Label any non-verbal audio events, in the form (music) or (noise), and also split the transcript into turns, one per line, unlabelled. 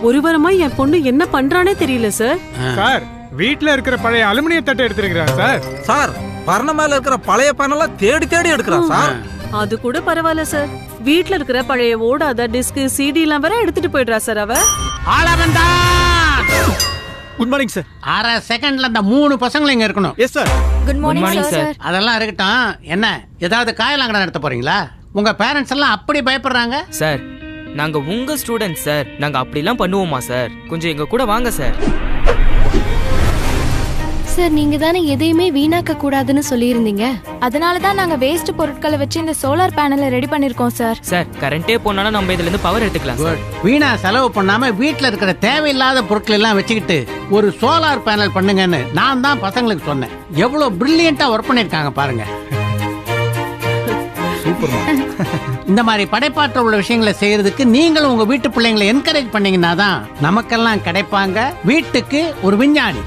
ஒரு வாரமா என் பொண்ணு என்ன பண்றானே தெரியல சார்
சார் வீட்ல இருக்கிற பழைய அலுமினிய தட்டை எடுத்திருக்கிறார் சார்.
சார் பரண மேல இருக்கிற பழைய பேனெல்லாம் தேடி தேடி எடுக்கிறான் சார்.
அது கூட பரவாயில்ல சார் வீட்ல இருக்கிற பழைய ஓடாத டிஸ்க் சிடி எல்லாம் வர எடுத்துட்டு போயிடுறா சார் அவ.
ஆளவந்தா
குட் மார்னிங் சார்
அரை செகண்ட்ல அந்த மூணு பசங்களும் இங்க இருக்கணும்.
Yes sir
good morning sir
அதெல்லாம் இருக்கட்டும். என்ன ஏதாவது காயலாங்கடை நடத்த போறீங்களா? உங்க பேரண்ட்ஸ் எல்லாம் அப்படி பயப்படுறாங்க?
சார் நாங்க உங்க ஸ்டூடெண்ட் சார் நாங்க அப்படிலாம் பண்ணுவோமா சார் கொஞ்சம் எங்க கூட வாங்க சார்
சார் நீங்க தானே எதையுமே வீணாக்க கூடாதுன்னு சொல்லியிருந்தீங்க. அதனால தான் நாங்க வேஸ்ட் பொருட்களை வச்சு இந்த சோலார் பேனலை ரெடி பண்ணிருக்கோம் சார்
சார் கரண்டே போனாலும் நம்ம இதுல இருந்து பவர் எடுத்துக்கலாம் சார்
வீணா செலவு பண்ணாம வீட்ல இருக்கிற தேவையில்லாத பொருட்கள் எல்லாம் வச்சுக்கிட்டு ஒரு சோலார் பேனல் பண்ணுங்கன்னு நான் தான் பசங்களுக்கு சொன்னேன். எவ்வளவு பிரில்லியண்டா ஒர்க் பண்ணிருக்காங்க பாருங்க. (laughs) இந்த மாதிரி படைப்பாற்றல் உள்ள விஷயங்களை செய்யறதுக்கு நீங்களும் உங்க வீட்டு பிள்ளைங்களை என்கரேஜ் பண்ணீங்கன்னா தான் நமக்கெல்லாம் கிடைப்பாங்க. வீட்டுக்கு ஒரு விஞ்ஞானி.